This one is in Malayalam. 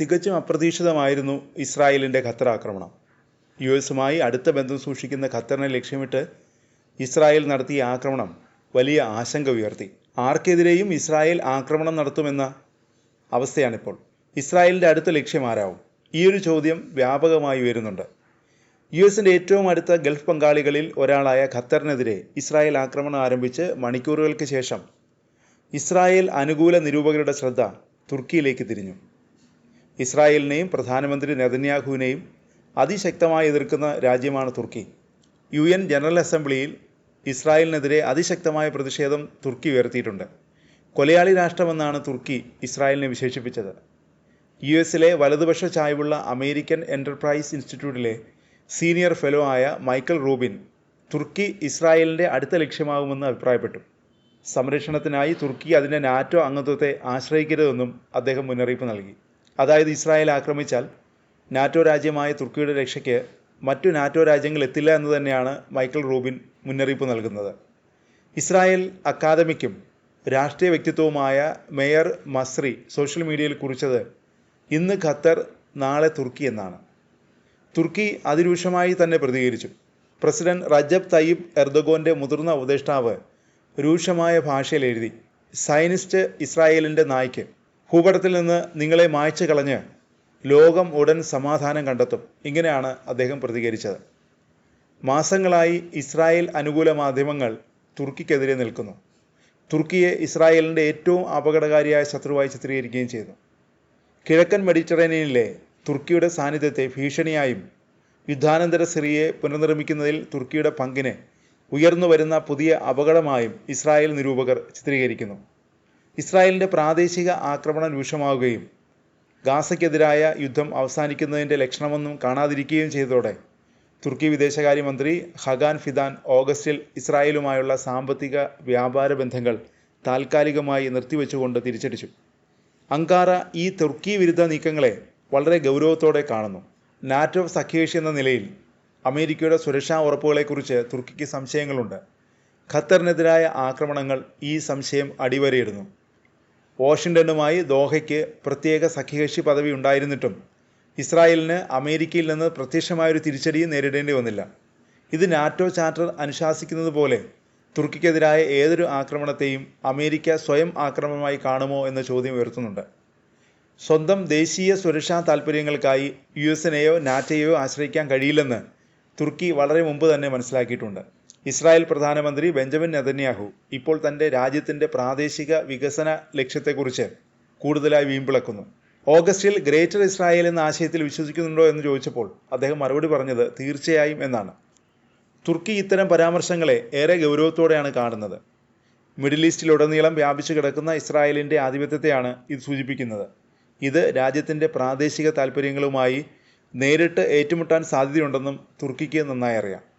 തികച്ചും അപ്രതീക്ഷിതമായിരുന്നു ഇസ്രായേലിന്റെ ഖത്തർ ആക്രമണം. യു എസുമായി അടുത്ത ബന്ധം സൂക്ഷിക്കുന്ന ഖത്തറിനെ ലക്ഷ്യമിട്ട് ഇസ്രായേൽ നടത്തിയ ആക്രമണം വലിയ ആശങ്ക ഉയർത്തി. ആർക്കെതിരെയും ഇസ്രായേൽ ആക്രമണം നടത്തുമെന്ന അവസ്ഥയാണിപ്പോൾ. ഇസ്രായേലിന്റെ അടുത്ത ലക്ഷ്യം ആരാവും? ഈ ഒരു ചോദ്യം വ്യാപകമായി ഉയരുന്നുണ്ട്. യു എസിന്റെ ഏറ്റവും അടുത്ത ഗൾഫ് പങ്കാളികളിൽ ഒരാളായ ഖത്തറിനെതിരെ ഇസ്രായേൽ ആക്രമണം ആരംഭിച്ച് മണിക്കൂറുകൾക്ക് ശേഷം ഇസ്രായേൽ അനുകൂല നിരൂപകരുടെ ശ്രദ്ധ തുർക്കിയിലേക്ക് തിരിഞ്ഞു. ഇസ്രായേലിനെയും പ്രധാനമന്ത്രി നെതന്യാഹുവിനെയും അതിശക്തമായി എതിർക്കുന്ന രാജ്യമാണ് തുർക്കി. യു എൻ ജനറൽ അസംബ്ലിയിൽ ഇസ്രായേലിനെതിരെ അതിശക്തമായ പ്രതിഷേധം തുർക്കി ഉയർത്തിയിട്ടുണ്ട്. കൊലയാളി രാഷ്ട്രമെന്നാണ് തുർക്കി ഇസ്രായേലിനെ വിശേഷിപ്പിച്ചത്. യു എസിലെ വലതുപക്ഷ ചായ്വുള്ള അമേരിക്കൻ എന്റർപ്രൈസ് ഇൻസ്റ്റിറ്റ്യൂട്ടിലെ സീനിയർ ഫെലോ ആയ മൈക്കൽ റൂബിൻ തുർക്കി ഇസ്രായേലിന്റെ അടുത്ത ലക്ഷ്യമാകുമെന്ന് അഭിപ്രായപ്പെട്ടു. സംരക്ഷണത്തിനായി തുർക്കി അതിന്റെ നാറ്റോ അംഗത്വത്തെ ആശ്രയിക്കരുതെന്നും അദ്ദേഹം മുന്നറിയിപ്പ് നൽകി. അതായത് ഇസ്രായേൽ ആക്രമിച്ചാൽ നാറ്റോ രാജ്യമായ തുർക്കിയുടെ രക്ഷയ്ക്ക് മറ്റു നാറ്റോ രാജ്യങ്ങൾ എത്തില്ല എന്ന് തന്നെയാണ് മൈക്കിൾ റൂബിൻ മുന്നറിയിപ്പ് നൽകുന്നത്. ഇസ്രായേൽ അക്കാദമിക്കും രാഷ്ട്രീയ വ്യക്തിത്വവുമായ മേയർ മസ്രി സോഷ്യൽ മീഡിയയിൽ കുറിച്ചത് ഇന്ന് ഖത്തർ നാളെ തുർക്കി എന്നാണ്. തുർക്കി അതിരൂക്ഷമായി തന്നെ പ്രതികരിച്ചു. പ്രസിഡന്റ് റജബ് തയ്യിബ് എർദഗോന്റെ മുതിർന്ന ഉപദേഷ്ടാവ് രൂക്ഷമായ ഭാഷയിൽ എഴുതി സൈനിസ്റ്റ് ഇസ്രായേലിന്റെ നായ്ക്ക് ഭൂപടത്തിൽ നിന്ന് നിങ്ങളെ മായ്ച്ചു കളഞ്ഞ് ലോകം ഉടൻ സമാധാനം കണ്ടെത്തും. ഇങ്ങനെയാണ് അദ്ദേഹം പ്രതികരിച്ചത്. മാസങ്ങളായി ഇസ്രായേൽ അനുകൂല മാധ്യമങ്ങൾ തുർക്കിക്കെതിരെ നിൽക്കുന്നു. തുർക്കിയെ ഇസ്രായേലിന്റെ ഏറ്റവും അപകടകാരിയായ ശത്രുവായി ചിത്രീകരിക്കുകയും ചെയ്തു കിഴക്കൻ മെഡിറ്ററേനിയനിലെ തുർക്കിയുടെ സാന്നിധ്യത്തെ ഭീഷണിയായും യുദ്ധാനന്തര സിറിയയെ പുനർനിർമ്മിക്കുന്നതിൽ തുർക്കിയുടെ പങ്കിനെ ഉയർന്നു വരുന്ന പുതിയ അപകടമായും ഇസ്രായേൽ നിരൂപകർ ചിത്രീകരിക്കുന്നു. ഇസ്രായേലിന്റെ പ്രാദേശിക ആക്രമണം രൂക്ഷമാവുകയും ഗാസയ്ക്കെതിരായ യുദ്ധം അവസാനിക്കുന്നതിന്റെ ലക്ഷണമൊന്നും കാണാതിരിക്കുകയും ചെയ്തതോടെ തുർക്കി വിദേശകാര്യമന്ത്രി ഹഗാൻ ഫിദാൻ ഓഗസ്റ്റിൽ ഇസ്രായേലുമായുള്ള സാമ്പത്തിക വ്യാപാര ബന്ധങ്ങൾ താൽക്കാലികമായി നിർത്തിവെച്ചുകൊണ്ട് തിരിച്ചടിച്ചു. അങ്കാറ ഈ തുർക്കി വിരുദ്ധ നീക്കങ്ങളെ വളരെ ഗൗരവത്തോടെ കാണുന്നു. നാറ്റോ സഖ്യകക്ഷി എന്ന നിലയിൽ അമേരിക്കയുടെ സുരക്ഷാ ഉറപ്പുകളെക്കുറിച്ച് തുർക്കിക്ക് സംശയങ്ങളുണ്ട്. ഖത്തറിനെതിരായ ആക്രമണങ്ങൾ ഈ സംശയം അടിവരയിടുന്നു. വാഷിങ്ടണുമായി ദോഹയ്ക്ക് പ്രത്യേക സഖ്യകക്ഷി പദവി ഉണ്ടായിരുന്നിട്ടും ഇസ്രായേലിന് അമേരിക്കയിൽ നിന്ന് പ്രത്യക്ഷമായൊരു തിരിച്ചടിയും നേരിടേണ്ടി വന്നില്ല. ഇത് നാറ്റോ ചാർട്ടർ അനുശാസിക്കുന്നത് പോലെ തുർക്കിക്കെതിരായ ഏതൊരു ആക്രമണത്തെയും അമേരിക്ക സ്വയം ആക്രമണമായി കാണുമോ എന്ന ചോദ്യം ഉയർത്തുന്നുണ്ട്. സ്വന്തം ദേശീയ സുരക്ഷാ താൽപ്പര്യങ്ങൾക്കായി യു എസിനെയോ നാറ്റയെയോ ആശ്രയിക്കാൻ കഴിയില്ലെന്ന് തുർക്കി വളരെ മുമ്പ് തന്നെ മനസ്സിലാക്കിയിട്ടുണ്ട്. ഇസ്രായേൽ പ്രധാനമന്ത്രി ബെഞ്ചമിൻ നെതന്യാഹു ഇപ്പോൾ തന്റെ രാജ്യത്തിന്റെ പ്രാദേശിക വികസന ലക്ഷ്യത്തെക്കുറിച്ച് കൂടുതലായി വീമ്പിളക്കുന്നു. ഓഗസ്റ്റിൽ ഗ്രേറ്റർ ഇസ്രായേൽ എന്ന ആശയത്തിൽ വിശ്വസിക്കുന്നുണ്ടോ എന്ന് ചോദിച്ചപ്പോൾ അദ്ദേഹം മറുപടി പറഞ്ഞത് തീർച്ചയായും എന്നാണ്. തുർക്കി ഇത്തരം പരാമർശങ്ങളെ ഏറെ ഗൗരവത്തോടെയാണ് കാണുന്നത്. മിഡിൽ ഈസ്റ്റിലുടനീളം വ്യാപിച്ചു കിടക്കുന്ന ഇസ്രായേലിന്റെ ആധിപത്യത്തെയാണ് ഇത് സൂചിപ്പിക്കുന്നത്. ഇത് രാജ്യത്തിന്റെ പ്രാദേശിക താൽപ്പര്യങ്ങളുമായി നേരിട്ട് ഏറ്റുമുട്ടാൻ സാധ്യതയുണ്ടെന്നും തുർക്കിക്ക് നന്നായി അറിയാം.